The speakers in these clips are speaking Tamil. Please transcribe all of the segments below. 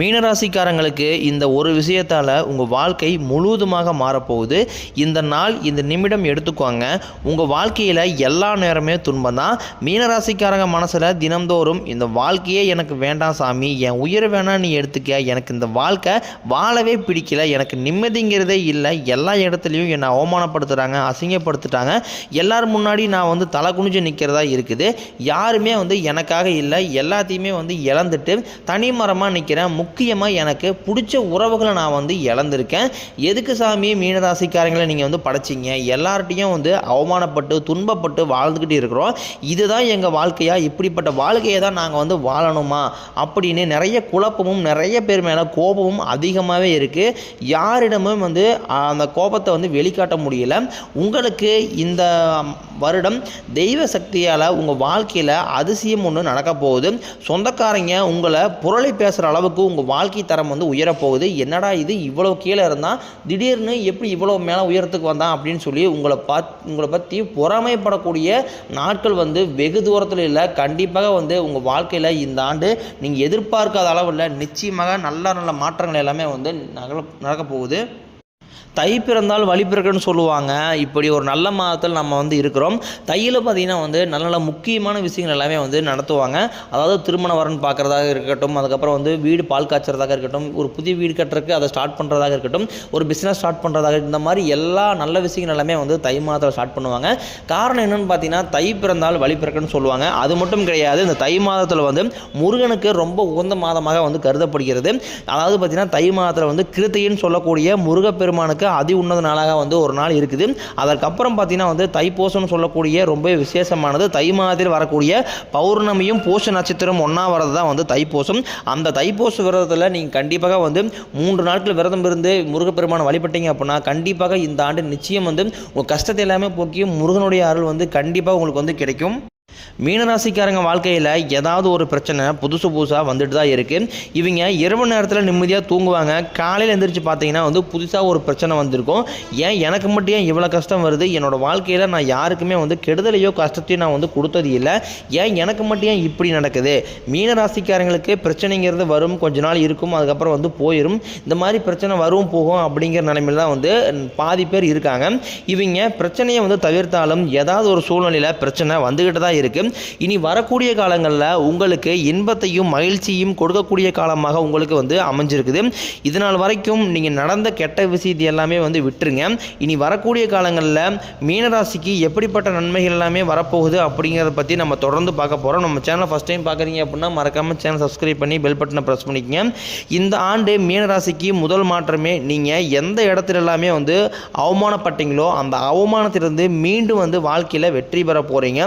மீனராசிக்காரங்களுக்கு இந்த ஒரு விஷயத்தால் உங்கள் வாழ்க்கை முழுவதுமாக மாறப்போகுது. இந்த நாள் இந்த நிமிடம் எடுத்துக்கோங்க. உங்கள் வாழ்க்கையில் எல்லா நேரமே துன்பம் தான். மீனராசிக்காரங்க மனசில் தினந்தோறும் இந்த வாழ்க்கையே எனக்கு வேண்டாம் சாமி என் உயிரை வேணாம் நீ எடுத்துக்க எனக்கு இந்த வாழ்க்கை வாழவே பிடிக்கல எனக்கு நிம்மதிங்கிறதே இல்லை எல்லா இடத்துலையும் என்னை அவமானப்படுத்துகிறாங்க அசிங்கப்படுத்திட்டாங்க. எல்லார் முன்னாடி நான் வந்து தலை குனிஞ்சு நிற்கிறதா இருக்குது. யாருமே வந்து எனக்காக இல்லை எல்லாத்தையுமே வந்து இழந்துட்டு தனிமரமாக நிற்கிறேன் முக்கியமாக எனக்கு பிடிச்ச உறவுகளை நான் வந்து இழந்திருக்கேன். எதுக்கு சாமி? மீனராசிக்காரங்களை நீங்கள் வந்து படைச்சிங்க. எல்லார்ட்டையும் வந்து அவமானப்பட்டு துன்பப்பட்டு வாழ்ந்துக்கிட்டு இருக்கிறோம். இதுதான் எங்கள் வாழ்க்கையா? இப்படிப்பட்ட வாழ்க்கையை தான் நாங்கள் வந்து வாழணுமா? அப்படின்னு நிறைய குழப்பமும் நிறைய பேர் மேலே கோபமும் அதிகமாகவே இருக்குது யாரிடமும் வந்து அந்த கோபத்தை வந்து வெளிக்காட்ட முடியல. உங்களுக்கு இந்த வருடம் தெய்வ சக்தியால் உங்கள் வாழ்க்கையில் அதிசயம் ஒன்று நடக்க போகுது. சொந்தக்காரங்க உங்களை புரளி பேசுகிற அளவுக்கு உங்கள் வாழ்க்கை தரம் வந்து உயரப்போகுது. என்னடா இது இவ்வளோ கீழே இருந்தால் திடீர்னு எப்படி இவ்வளோ மேலே உயரத்துக்கு வந்தான் அப்படின்னு சொல்லி உங்களை பாத் உங்களை பற்றி பொறாமைப்படக்கூடிய நாட்கள் வந்து வெகு தூரத்தில் இல்லை. கண்டிப்பாக வந்து உங்கள் வாழ்க்கையில் இந்த ஆண்டு நீங்கள் எதிர்பார்க்காத அளவில் நிச்சயமாக நல்ல நல்ல மாற்றங்கள் எல்லாமே வந்து நகல நடக்க போகுது தை பிறந்தால் வழி பிறக்குன்னு சொல்லுவாங்க. இப்படி ஒரு நல்ல மாதத்தில் நம்ம வந்து இருக்கிறோம். தையில் பார்த்திங்கன்னா வந்து நல்ல நல்ல முக்கியமான விஷயங்கள் எல்லாமே வந்து நடத்துவாங்க. அதாவது திருமண வரன் பார்க்குறதாக இருக்கட்டும் அதுக்கப்புறம் வந்து வீடு பால் காய்ச்சறதாக இருக்கட்டும் ஒரு புதிய வீடு கட்டுறதுக்கு அதை ஸ்டார்ட் பண்ணுறதாக இருக்கட்டும் ஒரு பிஸ்னஸ் ஸ்டார்ட் பண்ணுறதாக இந்த மாதிரி எல்லா நல்ல விஷயங்கள் எல்லாமே வந்து தை மாதத்தில் ஸ்டார்ட் பண்ணுவாங்க. காரணம் என்னென்னு பார்த்தீங்கன்னா தை பிறந்தால் வழி பிறக்குன்னு சொல்லுவாங்க. அது மட்டும் கிடையாது இந்த தை மாதத்தில் வந்து முருகனுக்கு ரொம்ப உகந்த மாதமாக வந்து கருதப்படுகிறது. அதாவது பார்த்திங்கன்னா தை மாதத்தில் வந்து கிருத்தைன்னு சொல்லக்கூடிய முருகப்பெருமானுக்கு அதி உன்னத நாளாக வந்து ஒரு நாள் இருக்குது. அதற்கப்புறம் பார்த்தீங்கன்னா வந்து தைப்பூசம்னு சொல்லக்கூடிய ரொம்ப விசேஷமானது. தை மாதத்தில் வரக்கூடிய பௌர்ணமியும் பூச நட்சத்திரம் ஒன்றா வரது தான் வந்து தைப்பூசம். அந்த தைப்பூச விரதத்தில் நீங்கள் கண்டிப்பாக வந்து மூன்று நாட்கள் விரதம் இருந்து முருகப்பெருமானை வழிபட்டீங்க அப்படின்னா கண்டிப்பாக இந்த ஆண்டு நிச்சயம் வந்து உங்கள் கஷ்டத்தை எல்லாமே போக்கி முருகனுடைய அருள் வந்து கண்டிப்பாக உங்களுக்கு வந்து கிடைக்கும். மீனராசிக்காரங்க வாழ்க்கையில் ஏதாவது ஒரு பிரச்சனை புதுசு புதுசாக வந்துட்டு தான் இருக்குது இவங்க இரவு நேரத்தில் நிம்மதியாக தூங்குவாங்க. காலையில் எந்திரிச்சு பார்த்தீங்கன்னா வந்து புதுசாக ஒரு பிரச்சனை வந்திருக்கும். ஏன் எனக்கு மட்டும் ஏன் இவ்வளோ கஷ்டம் வருது? என்னோடய வாழ்க்கையில் நான் யாருக்குமே வந்து கெடுதலையோ கஷ்டத்தையும் நான் வந்து கொடுத்தது இல்லை. ஏன் எனக்கு மட்டும் ஏன் இப்படி நடக்குது? மீனராசிக்காரங்களுக்கு பிரச்சனைங்கிறது வரும் கொஞ்ச நாள் இருக்கும் அதுக்கப்புறம் வந்து போயிடும் இந்த மாதிரி பிரச்சனை வரும் போகும் அப்படிங்கிற நிலைமையில் தான் வந்து பாதி பேர் இருக்காங்க. இவங்க பிரச்சனையை வந்து தவிர்த்தாலும் ஏதாவது ஒரு சூழ்நிலையில் பிரச்சனை வந்துக்கிட்டு தான் இருக்குது இனி வரக்கூடிய காலங்களில் உங்களுக்கு இன்பத்தையும் மகிழ்ச்சியும் கொடுக்கக்கூடிய காலமாக உங்களுக்கு வந்து அமைஞ்சிருக்குது. இதனால் வரைக்கும் நீங்கள் நடந்த கெட்ட விஷயத்தை எல்லாமே வந்து விட்டுருங்க. இனி வரக்கூடிய காலங்களில் மீனராசிக்கு எப்படிப்பட்ட நன்மைகள் எல்லாமே வரப்போகுது அப்படிங்கிறத பற்றி நம்ம தொடர்ந்து பார்க்க போகிறோம் நம்ம சேனலை ஃபஸ்ட் டைம் பார்க்குறீங்க அப்படின்னா மறக்காமல் சேனல் சப்ஸ்கிரைப் பண்ணி பெல் பட்டனை ப்ரெஸ் பண்ணிக்கங்க. இந்த ஆண்டு மீனராசிக்கு முதல் மாற்றமே நீங்கள் எந்த இடத்துல எல்லாமே வந்து அவமானப்பட்டீங்களோ அந்த அவமானத்திலிருந்து மீண்டும் வந்து வாழ்க்கையில் வெற்றி பெற போகிறீங்க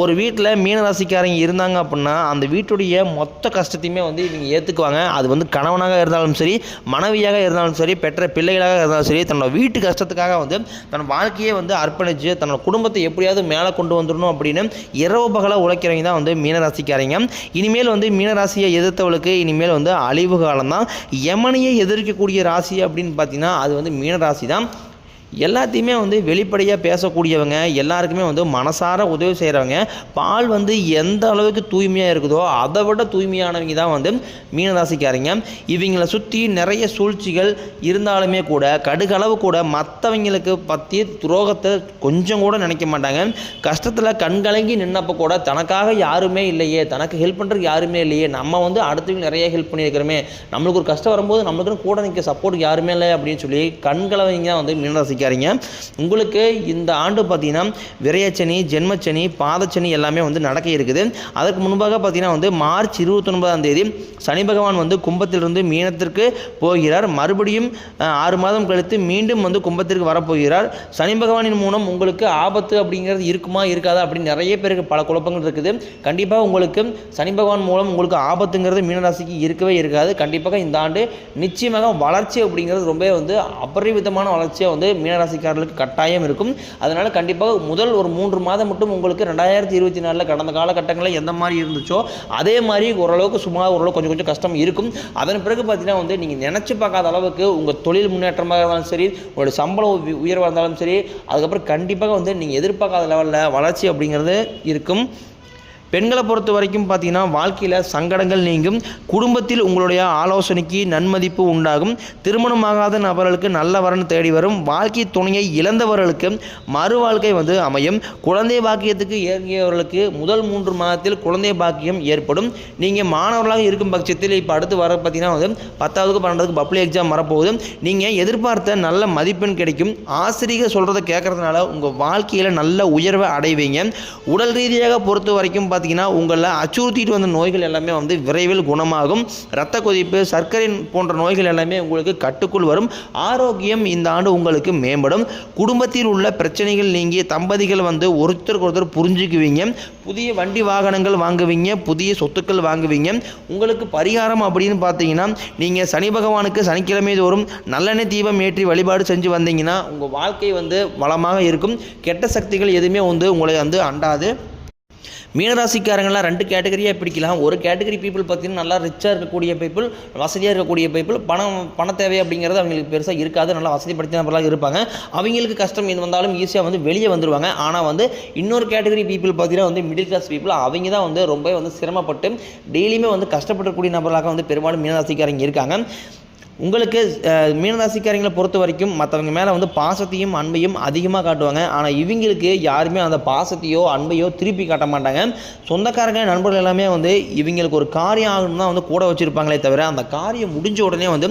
ஒரு வீட்டில் மீனராசிக்காரங்க இருந்தாங்க அப்படின்னா அந்த வீட்டுடைய மொத்த கஷ்டத்தையுமே வந்து இவங்க ஏற்றுக்குவாங்க அது வந்து கணவனாக இருந்தாலும் சரி மனைவியாக இருந்தாலும் சரி பெற்ற பிள்ளைகளாக இருந்தாலும் சரி தன்னோட வீட்டு கஷ்டத்துக்காக வந்து தன் வாழ்க்கையே வந்து அர்ப்பணித்து தன்னோட குடும்பத்தை எப்படியாவது மேலே கொண்டு வந்துடணும் அப்படின்னு இரவு பகலாக உழைக்கிறவங்க தான் வந்து மீனராசிக்காரங்க. இனிமேல் வந்து மீனராசியை எதிர்த்தவளுக்கு இனிமேல் வந்து அழிவு காலம் தான் யமனையை எதிர்க்கக்கூடிய ராசி அப்படின்னு பார்த்தீங்கன்னா அது வந்து மீனராசி தான் எல்லாத்தையுமே வந்து வெளிப்படையாக பேசக்கூடியவங்க எல்லாருக்குமே வந்து மனசார உதவி செய்கிறவங்க பால் வந்து எந்த அளவுக்கு தூய்மையாக இருக்குதோ அதை விட தூய்மையானவங்க தான் வந்து மீனராசிக்காரங்க. இவங்களை சுற்றி நிறைய சூழ்ச்சிகள் இருந்தாலுமே கூட கடுகளவு கூட மற்றவங்களுக்கு பற்றி துரோகத்தை கொஞ்சம் கூட நினைக்க மாட்டாங்க. கஷ்டத்தில் கண்கலங்கி நின்னப்போ கூட தனக்காக யாருமே இல்லையே தனக்கு ஹெல்ப் பண்ணுறதுக்கு யாருமே இல்லையே நம்ம வந்து அடுத்தவங்க நிறைய ஹெல்ப் பண்ணியிருக்கிறோமே. நம்மளுக்கு ஒரு கஷ்டம் வரும்போது நம்மளுக்கு கூட நிற்க சப்போர்ட் யாருமே இல்லை அப்படின்னு சொல்லி கண்கலவங்க தான் வந்து மீனராசிக்காரங்க. உங்களுக்கு இந்த ஆண்டு பார்த்தீங்கன்னா விரையச்சனி ஜென்மச்சனி பாதச்சனி எல்லாமே வந்து நடக்க இருக்குது. அதற்கு முன்பாக பார்த்தீங்கன்னா வந்து மார்ச் இருபத்தொன்பதாம் தேதி சனி பகவான் வந்து கும்பத்திலிருந்து மீனத்திற்கு போகிறார். மறுபடியும் ஆறு மாதம் கழித்து மீண்டும் வந்து கும்பத்திற்கு வரப்போகிறார். சனி பகவானின் மூலம் உங்களுக்கு ஆபத்து அப்படிங்கிறது இருக்குமா இருக்காதா அப்படின்னு நிறைய பேருக்கு பல குழப்பங்கள் இருக்குது. கண்டிப்பாக உங்களுக்கு சனி பகவான் மூலம் உங்களுக்கு ஆபத்துங்கிறது மீனராசிக்கு இருக்கவே இருக்காது. கண்டிப்பாக இந்த ஆண்டு நிச்சயமாக வளர்ச்சி அப்படிங்கிறது ரொம்ப வந்து அபரிவிதமான வளர்ச்சியாக வந்து மீனராசிக்காரர்களுக்கு கட்டாயம் இருக்கும். அதனால் கண்டிப்பாக முதல் ஒரு மூன்று மாதம் மட்டும் உங்களுக்கு ரெண்டாயிரத்தி இருபத்தி நாலில் கடந்த காலகட்டங்களில் எந்த மாதிரி இருந்துச்சோ அதே மாதிரி ஓரளவுக்கு சும்மா ஓரளவுக்கு கொஞ்சம் கொஞ்சம் கஷ்டம் இருக்கும். அதன் பிறகு பார்த்தீங்கன்னா வந்து நீங்கள் நினச்சி பார்க்காத அளவுக்கு உங்கள் தொழில் முன்னேற்றமாக இருந்தாலும் சரி உங்களுடைய சம்பளம் உயர்வாக இருந்தாலும் சரி அதுக்கப்புறம் கண்டிப்பாக வந்து நீங்கள் எதிர்பார்க்காத லெவலில் வளர்ச்சி அப்படிங்கிறது இருக்கும். பெண்களை பொறுத்த வரைக்கும் பார்த்தீங்கன்னா வாழ்க்கையில் சங்கடங்கள் நீங்கும். குடும்பத்தில் உங்களுடைய ஆலோசனைக்கு நன்மதிப்பு உண்டாகும். திருமணமாகாத நபர்களுக்கு நல்ல வரன் தேடி வரும். வாழ்க்கை துணையை இழந்தவர்களுக்கு மறு வாழ்க்கை வந்து அமையும். குழந்தை பாக்கியத்துக்கு இயங்கியவர்களுக்கு முதல் மூன்று மாதத்தில் குழந்தை பாக்கியம் ஏற்படும். நீங்கள் மாணவர்களாக இருக்கும் பட்சத்தில் இப்போ அடுத்து வர பார்த்தீங்கன்னா வந்து பத்தாவதுக்கு பன்னெண்டுக்கு பப்ளிக் எக்ஸாம் வரப்போகுது. நீங்கள் எதிர்பார்த்த நல்ல மதிப்பெண் கிடைக்கும். ஆசிரியர் சொல்கிறத கேட்கறதுனால உங்கள் வாழ்க்கையில் நல்ல உயர்வை அடைவீங்க. உடல் ரீதியாக பொறுத்த வரைக்கும் பார்த்தீங்கன்னா உங்களை அச்சுறுத்திட்டு வந்த நோய்கள் எல்லாமே வந்து விரைவில் குணமாகும். இரத்த கொதிப்பு சர்க்கரை போன்ற நோய்கள் எல்லாமே உங்களுக்கு கட்டுக்குள் வரும். ஆரோக்கியம் இந்த ஆண்டு உங்களுக்கு மேம்படும். குடும்பத்தில் உள்ள பிரச்சனைகள் நீங்கி தம்பதிகள் வந்து ஒருத்தருக்கு ஒருத்தர் புரிஞ்சுக்குவீங்க. புதிய வண்டி வாகனங்கள் வாங்குவீங்க புதிய சொத்துக்கள் வாங்குவீங்க. உங்களுக்கு பரிகாரம் அப்படின்னு பார்த்தீங்கன்னா நீங்கள் சனி பகவானுக்கு சனிக்கிழமை தோறும் நல்லெண்ணெய் தீபம் ஏற்றி வழிபாடு செஞ்சு வந்தீங்கன்னா உங்கள் வாழ்க்கை வந்து வளமாக இருக்கும். கெட்ட சக்திகள் எதுவுமே வந்து உங்களை வந்து அண்டாது. மீனராசிக்காரங்களாம் ரெண்டு கேட்டகரியாக பிடிக்கலாம் ஒரு கேட்டகரி பீப்புள் பார்த்தீங்கன்னா நல்லா ரிச்சாக இருக்கக்கூடிய பீப்புள் வசதியாக இருக்கக்கூடிய பீப்புள் பணம் பண தேவை அப்படிங்கிறது அவங்களுக்கு பெருசாக இருக்காது. நல்லா வசதி படுத்தினவர்களாக இருப்பாங்க. அவங்களுக்கு கஷ்டம் இது வந்தாலும் ஈஸியாக வந்து வெளியே வந்துடுவாங்க ஆனால் வந்து இன்னொரு கேட்டகரி பீப்புள் பார்த்தீங்கன்னா வந்து மிடில் கிளாஸ் பீப்புள் அவங்க தான் வந்து ரொம்ப வந்து சிரமப்பட்டு டெய்லியுமே வந்து கஷ்டப்படக்கூடிய நபர்களாக வந்து பெரும்பாலும் மீனராசிக்காரங்க இருக்காங்க. உங்களுக்கு மீனராசிக்காரங்களை பொறுத்த வரைக்கும் மற்றவங்க மேலே வந்து பாசத்தையும் அன்பையும் அதிகமாக காட்டுவாங்க. ஆனால் இவங்களுக்கு யாருமே அந்த பாசத்தையோ அன்பையோ திருப்பி காட்ட மாட்டாங்க. சொந்தக்காரங்க நண்பர்கள் எல்லாமே வந்து இவங்களுக்கு ஒரு காரியம் ஆகணும் தான் வந்து கூட வச்சுருப்பாங்களே தவிர அந்த காரியம் முடிஞ்ச உடனே வந்து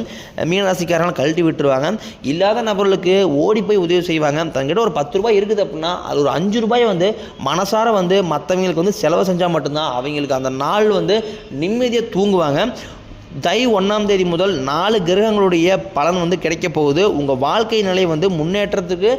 மீனராசிக்காரங்களை கழட்டி விட்டுருவாங்க. இல்லாத நபர்களுக்கு ஓடி போய் உதவி செய்வாங்க. தங்கிட்ட ஒரு பத்து ரூபாய் இருக்குது அப்படின்னா அது ஒரு அஞ்சு ரூபாய் வந்து மனசார வந்து மற்றவங்களுக்கு வந்து செலவு செஞ்சால் மட்டும்தான் அவங்களுக்கு அந்த நாள் வந்து நிம்மதியாக தூங்குவாங்க. தை ஒன்றாம் தேதி முதல் நாலு கிரகங்களுடைய பலன் வந்து கிடைக்க போகுது. உங்கள் வாழ்க்கை நிலை வந்து முன்னேற்றத்துக்கு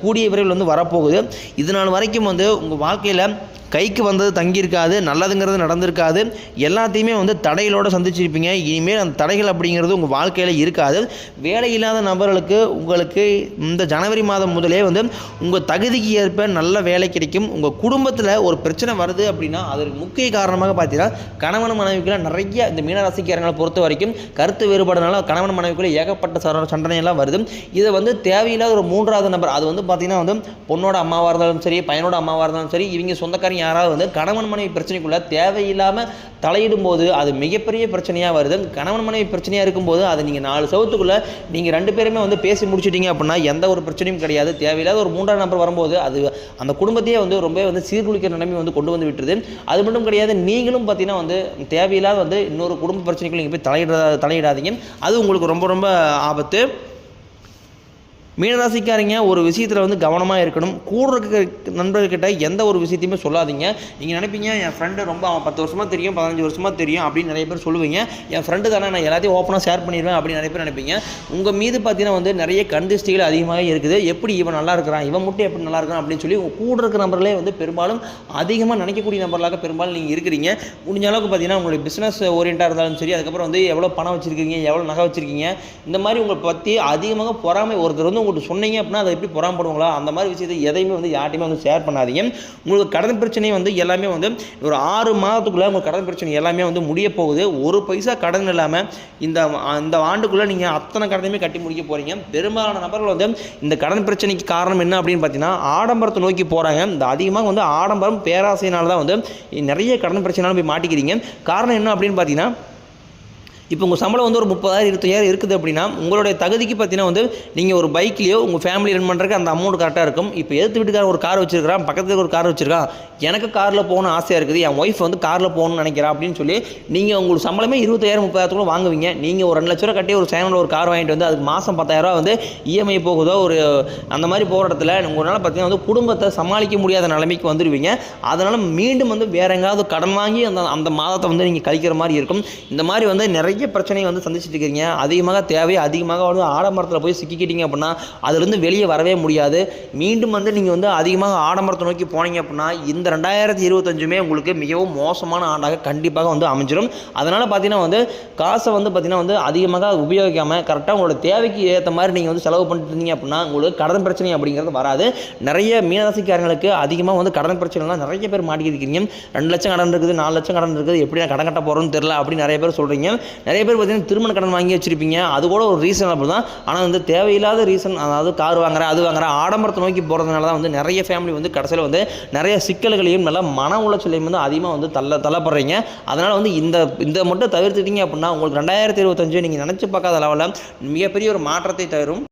கூடிய விரைவில் வந்து வரப்போகுது. இது நாள் வரைக்கும் வந்து உங்கள் வாழ்க்கையில் கைக்கு வந்தது தங்கியிருக்காது நல்லதுங்கிறது நடந்திருக்காது. எல்லாத்தையுமே வந்து தடைகளோடு சந்திச்சிருப்பீங்க. இனிமேல் அந்த தடைகள் அப்படிங்கிறது உங்கள் வாழ்க்கையில் இருக்காது. வேலை இல்லாத நபர்களுக்கு உங்களுக்கு இந்த ஜனவரி மாதம் முதலே வந்து உங்கள் தகுதிக்கு ஏற்ப நல்ல வேலை கிடைக்கும். உங்கள் குடும்பத்தில் ஒரு பிரச்சனை வருது அப்படின்னா அதற்கு முக்கிய காரணமாக பார்த்தீங்கன்னா கணவன் மனைவிக்குள்ள நிறைய இந்த மீனராசிக்காரங்களை பொறுத்த வரைக்கும் கருத்து வேறுபாடுனால கணவன் மனைவிக்குள்ள ஏகப்பட்ட சண்டனை சண்டனையெல்லாம் வருது. இதை வந்து தேவையில்லாத ஒரு மூன்றாவது நபர் அது வந்து பார்த்தீங்கன்னா வந்து பொண்ணோட அம்மாவாக இருந்தாலும் சரி பையனோட அம்மாவாக இருந்தாலும் சரி இவங்க சொந்தக்காரங்க யாராவது வந்து கணவன் மனைவி பிரச்சனைக்குள்ள தேவையில்லாமல் தலையிடும் போது அது மிகப்பெரிய பிரச்சனையாக வருது. கணவன் மனைவி பிரச்சனையாக இருக்கும்போது அதை நீங்கள் நாலு சவுத்துக்குள்ளே நீங்கள் ரெண்டு பேருமே வந்து பேசி முடிச்சிட்டீங்க அப்படின்னா எந்த ஒரு பிரச்சனையும் கிடையாது. தேவையில்லாத ஒரு மூன்றாம் நபர் வரும்போது அது அந்த குடும்பத்தையே வந்து ரொம்ப வந்து சீர்குலைக்கிற நிலைமை வந்து கொண்டு வந்து விட்டுருது. அது மட்டும் கிடையாது நீங்களும் பார்த்தீங்கன்னா வந்து தேவையில்லாத வந்து இன்னொரு குடும்ப பிரச்சனை பிரச்சனைக்குள்ள நீங்கள் போய் தலையிட தலையிடாதீங்க. அது உங்களுக்கு ரொம்ப ரொம்ப ஆபத்து. மீனராசிக்காரங்க ஒரு விஷயத்தில் வந்து கவனமாக இருக்கணும். கூட இருக்க நண்பர்கிட்ட எந்த ஒரு விஷயத்தையுமே சொல்லாதீங்க. நீங்கள் நினைப்பீங்க என் ஃப்ரெண்டு ரொம்ப அவன் பத்து வருஷமாக தெரியும் பதினஞ்சு வருஷமாக தெரியும் அப்படின்னு நிறைய பேர் சொல்லுவீங்க. என் ஃப்ரெண்டு தானே நான் எல்லாத்தையும் ஓப்பனாக ஷேர் பண்ணிடுவேன் அப்படின்னு நிறைய பேர் நினைப்பீங்க. உங்கள் மீது பார்த்தீங்கன்னா வந்து நிறைய கண்டிஸ்டிகள் அதிகமாக இருக்குது. எப்படி இவன் நல்லா இருக்கிறான் இவன் மட்டும் எப்படி நல்லா இருக்கான் அப்படின்னு சொல்லி உங்கள் கூட இருக்கிற நபர்களே வந்து பெரும்பாலும் அதிகமாக நினைக்கக்கூடிய நபர்களாக பெரும்பாலும் நீங்கள் இருக்கிறீங்க. முடிஞ்ச அளவுக்கு பார்த்தீங்கன்னா உங்களுடைய பிஸ்னஸ் ஓரியண்டாக இருந்தாலும் சரி அதுக்கப்புறம் வந்து எவ்வளோ பணம் வச்சுருக்கீங்க எவ்வளோ நகை வச்சுருக்கீங்க இந்த மாதிரி உங்களை பற்றி அதிகமாக பொறாமை ஒருத்தர் வந்து உங்கள்கிட்ட சொன்னீங்க அப்படின்னா அதை எப்படி பொறாமப்படுவாங்களா? அந்த மாதிரி விஷயத்தை எதையுமே வந்து யார்ட்டையுமே வந்து ஷேர் பண்ணாதீங்க. உங்களுக்கு கடன் பிரச்சனை வந்து எல்லாமே வந்து ஒரு ஆறு மாதத்துக்குள்ளே உங்கள் கடன் பிரச்சனை எல்லாமே வந்து முடிய போகுது. ஒரு பைசா கடன் இல்லாமல் இந்த இந்த ஆண்டுக்குள்ளே நீங்கள் அத்தனை கடனையுமே கட்டி முடிக்க போகிறீங்க பெரும்பாலான நபர்கள் வந்து இந்த கடன் பிரச்சனைக்கு காரணம் என்ன அப்படின்னு பார்த்தீங்கன்னா ஆடம்பரத்தை நோக்கி போகிறாங்க இந்த அதிகமாக வந்து ஆடம்பரம் பேராசையினால தான் வந்து நிறைய கடன் பிரச்சனைனால போய் மாட்டிக்கிறீங்க. காரணம் என்ன அப்படின்னு பார்த்தீங்கன்னா இப்போ உங்கள் சம்பளம் வந்து ஒரு முப்பதாயிரம் இருபத்தாயிரம் இருக்குது அப்படின்னா உங்களுடைய தகுதிக்கு பார்த்தீங்கன்னா வந்து நீங்கள் ஒரு பைக்லேயோ உங்கள் ஃபேமிலி ரன் பண்ணுறதுக்கு அந்த அமௌண்ட் கரெக்டாக இருக்கும். இப்போ எதிர்த்து வீட்டுக்காரன் ஒரு கார் வச்சிருக்கான் பக்கத்துக்கு ஒரு கார் வச்சிருக்கான் எனக்கு காரில் போகணும் ஆசையாக இருக்குது என் ஒய்ஃப் வந்து காரில் போகணும்னு நினைக்கிறா அப்படின்னு சொல்லி நீங்கள் உங்களுக்கு சம்பளமே இருபத்தாயிரம் முப்பதாயிரத்துக்குள்ள வாங்குவீங்க. நீங்கள் ஒரு ரெண்டு லட்ச ரூபா கட்டி ஒரு சேனலில் ஒரு கார் வாங்கிட்டு வந்து அதுக்கு மாதம் பத்தாயிரரூவா வந்து இஎம்ஐ போகுதோ ஒரு அந்த மாதிரி போகிற இடத்துல உங்களால் பார்த்தீங்கன்னா வந்து குடும்பத்தை சமாளிக்க முடியாத நிலைமைக்கு வந்துடுவீங்க அதனால் மீண்டும் வந்து வேற எங்காவது கடன் வாங்கி அந்த அந்த மாதத்தை வந்து நீங்கள் கழிக்கிற மாதிரி இருக்கும். இந்த மாதிரி வந்து நிறைய பிரச்சனையை வந்து சந்திச்சுட்டு இருக்கீங்க. அதிகமாக தேவையை அதிகமாக வந்து ஆடம்பரத்தில் போய் சிக்கிக்கிட்டீங்க அப்படின்னா அதுலேருந்து வெளியே வரவே முடியாது. மீண்டும் வந்து நீங்கள் வந்து அதிகமாக ஆடம்பரத்தை நோக்கி போனீங்க அப்படின்னா இந்த ரெண்டாயிரத்தி இருபத்தஞ்சுமே உங்களுக்கு மிகவும் மோசமான ஆண்டாக கண்டிப்பாக வந்து அமைஞ்சிடும் அதனால் பார்த்தீங்கன்னா வந்து காசை வந்து பார்த்தீங்கன்னா வந்து அதிகமாக உபயோகிக்காமல் கரெக்டாக உங்களோட தேவைக்கு ஏற்ற மாதிரி நீங்கள் வந்து செலவு பண்ணிட்டு இருந்தீங்க அப்படின்னா உங்களுக்கு கடன் பிரச்சனை அப்படிங்கிறது வராது. நிறைய மீனராசிக்காரங்களுக்கு அதிகமாக வந்து கடன் பிரச்சனைலாம் நிறைய பேர் மாட்டிக்கிட்டு இருக்கீங்க. ரெண்டு லட்சம் கடன் இருக்குது நாலு லட்சம் கடன் இருக்குது எப்படி நான் கடன் கட்ட போகிறோன்னு தெரில அப்படின்னு நிறைய பேர் சொல்கிறீங்க நிறைய பேர் பார்த்தீங்கன்னா திருமண கடன் வாங்கி வச்சுருப்பீங்க. அது கூட ஒரு ரீசன் அப்படி தான். ஆனால் வந்து தேவையில்லாத ரீசன் அதாவது கார் வாங்குறேன் அது வாங்குறேன் ஆடம்பரத்தை நோக்கி போகிறதுனால தான் வந்து நிறைய ஃபேமிலி வந்து கடைசியில் வந்து நிறைய சிக்கல்களையும் நல்லா மன உளைச்சலையும் வந்து அதிகமாக வந்து தள்ள தள்ளப்படுறீங்க. அதனால் வந்து இந்த இந்த மட்டும் தவிர்த்துட்டீங்க அப்படின்னா உங்களுக்கு ரெண்டாயிரத்தி இருபத்தஞ்சு நீங்கள் நினச்சி பார்க்காத லெவலில் மிகப்பெரிய ஒரு மாற்றத்தை தரும்.